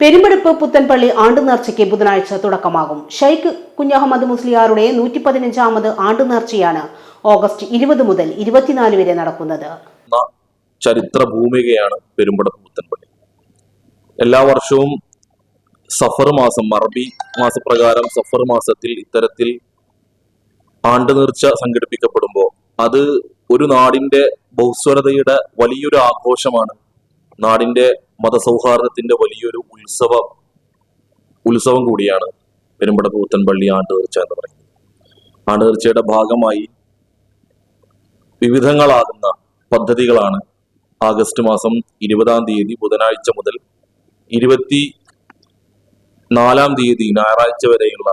പെരുമ്പടുപ്പ് പുത്തൻപള്ളി ആണ്ടുനേർച്ചയ്ക്ക് ബുധനാഴ്ച തുടക്കമാകും. ഷെയ്ഖ് കുഞ്ഞഹമ്മദ് മുസ്ലിയാറുടെ നൂറ്റി പതിനഞ്ചാമത് ആണ്ടുനേർച്ചയാണ് ഓഗസ്റ്റ് ഇരുപത് മുതൽ ഇരുപത്തിനാല് വരെ നടക്കുന്നത്. ചരിത്ര ഭൂമികയാണ് പെരുമ്പടപ്പ് പുത്തൻപള്ളി. എല്ലാ വർഷവും സഫർ മാസം അറബി മാസപ്രകാരം സഫർ മാസത്തിൽ ഇത്തരത്തിൽ ആണ്ടുനേർച്ച സംഘടിപ്പിക്കപ്പെടുമ്പോൾ അത് ഒരു നാടിന്റെ ബഹുസ്വരതയുടെ വലിയൊരു ആഘോഷമാണ്. നാടിന്റെ മതസൗഹാർദ്ദത്തിന്റെ വലിയൊരു ഉത്സവ ഉത്സവം കൂടിയാണ് പെരുമ്പടപ്പ് പുത്തൻപള്ളി ആണ്ടുതീർച്ച എന്ന് പറയുന്നത്. ആണ്ടുതീർച്ചയുടെ ഭാഗമായി വിവിധങ്ങളാകുന്ന പദ്ധതികളാണ് ആഗസ്റ്റ് മാസം ഇരുപതാം തീയതി ബുധനാഴ്ച മുതൽ ഇരുപത്തി നാലാം തീയതി ഞായറാഴ്ച വരെയുള്ള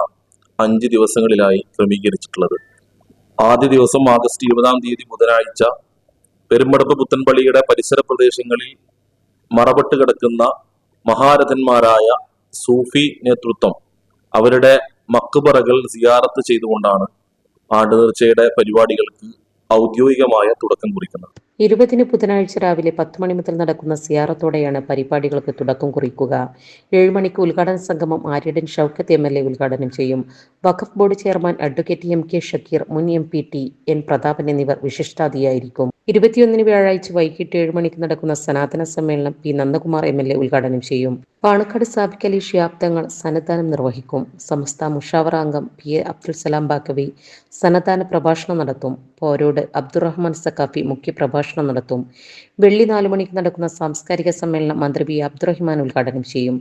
അഞ്ച് ദിവസങ്ങളിലായി ക്രമീകരിച്ചിട്ടുള്ളത്. ആദ്യ ദിവസം ആഗസ്റ്റ് ഇരുപതാം തീയതി ബുധനാഴ്ച പെരുമ്പടപ്പ് പുത്തൻപള്ളിയുടെ പരിസര പ്രദേശങ്ങളിൽ മറപട്ട് കിടക്കുന്ന മഹാരഥന്മാരായ സൂഫി നേതൃത്വം അവരുടെ മക്കുബറകൾ സിയാറത്ത് ചെയ്തുകൊണ്ടാണ് ആണ്ടുനേർച്ചയുടെ പരിപാടികൾക്ക് ഔദ്യോഗികമായ തുടക്കം കുറിക്കുന്നത്. ഇരുപതിന് ബുധനാഴ്ച രാവിലെ പത്ത് മണി മുതൽ നടക്കുന്ന സിയാറത്തോടെയാണ് പരിപാടികൾക്ക് തുടക്കം കുറിക്കുക. ഏഴ് മണിക്ക് ഉദ്ഘാടന സംഗമം Aryadan Shoukath M L A ഉദ്ഘാടനം ചെയ്യും. വഖഫ് board chairman advocate M K Shakeer മുൻ M P T N Prathapan എന്നിവർ വിശിഷ്ടാതിയായിരിക്കും ഇരുപത്തിയൊന്നിന് വ്യാഴാഴ്ച വൈകിട്ട് ഏഴ് മണിക്ക് നടക്കുന്ന സനാതന സമ്മേളനം P Nandakumar M L A ഉദ്ഘാടനം ചെയ്യും. പാണക്കാട് സാബിക് അലി ഷിയാബ് സന്നദ്ധാനം നിർവഹിക്കും. സമസ്ത മുഷാവറ അംഗം പി എ അബ്ദുൽ സലാം ബാക്കവി സന്നദ്ധാന പ്രഭാഷണം നടത്തും. പോരോട് അബ്ദുറഹ്മാൻ സക്കാഫി മുഖ്യ പ്രഭാഷണം നടത്തും. വെള്ളി നാലു മണിക്ക് നടക്കുന്ന സാംസ്കാരിക സമ്മേളനം മന്ത്രി വി അബ്ദുറഹിമാൻ ഉദ്ഘാടനം ചെയ്യും.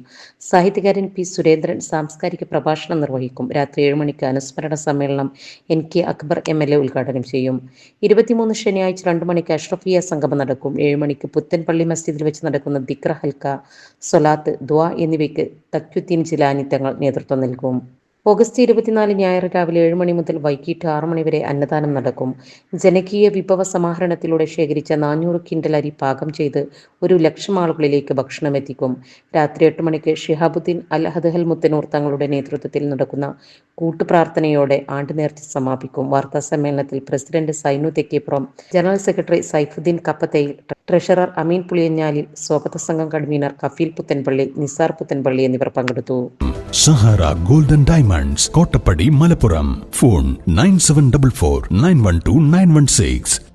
സാഹിത്യകാരൻ പി സുരേന്ദ്രൻ സാംസ്കാരിക പ്രഭാഷണം നിർവഹിക്കും. രാത്രി ഏഴ് മണിക്ക് അനുസ്മരണ സമ്മേളനം N K Akbar M L A ഉദ്ഘാടനം ചെയ്യും. ഇരുപത്തിമൂന്ന് ശനിയാഴ്ച രണ്ട് മണിക്ക് അഷ്റഫിയ സംഗമം നടക്കും. ഏഴ് മണിക്ക് പുത്തൻപള്ളി മസ്ജിദിൽ വെച്ച് നടക്കുന്ന ദിക്ര ഹൽക്ക സൊലാത്ത് ദ്വാ എന്നിവയ്ക്ക് തക്യുദ്ദീൻ ചില അനിത്തങ്ങൾ നേതൃത്വം നൽകും. ഓഗസ്റ്റ് ഇരുപത്തിനാല് ഞായർ രാവിലെ ഏഴ് മണി മുതൽ വൈകിട്ട് ആറ് മണി വരെ അന്നദാനം നടക്കും. ജനകീയ വിഭവ സമാഹരണത്തിലൂടെ ശേഖരിച്ച നാനൂറ് കിൻഡൽ അരി പാകം ചെയ്ത് ഒരു ലക്ഷം ആളുകളിലേക്ക് ഭക്ഷണം എത്തിക്കും. രാത്രി എട്ട് മണിക്ക് ഷിഹാബുദ്ദീൻ അൽ ഹദഹൽ മുത്തനൂർ തങ്ങളുടെ നേതൃത്വത്തിൽ നടക്കുന്ന കൂട്ടുപ്രാർത്ഥനയോടെ ആണ്ട് നേർച്ച സമാപിക്കും. വാർത്താ സമ്മേളനത്തിൽ president Sainu Thekkeppuram general secretary Saifuddin Kappathayil treasurer Ameen Puliyanjalil സ്വാഗത സംഘം കൺവീനർ കഫീൽ പുത്തൻപള്ളി നിസാർ പുത്തൻപള്ളി എന്നിവർ പങ്കെടുത്തു. Sahara golden diamonds Kottappadi Malappuram. Phone nine seven double four nine one two nine one six.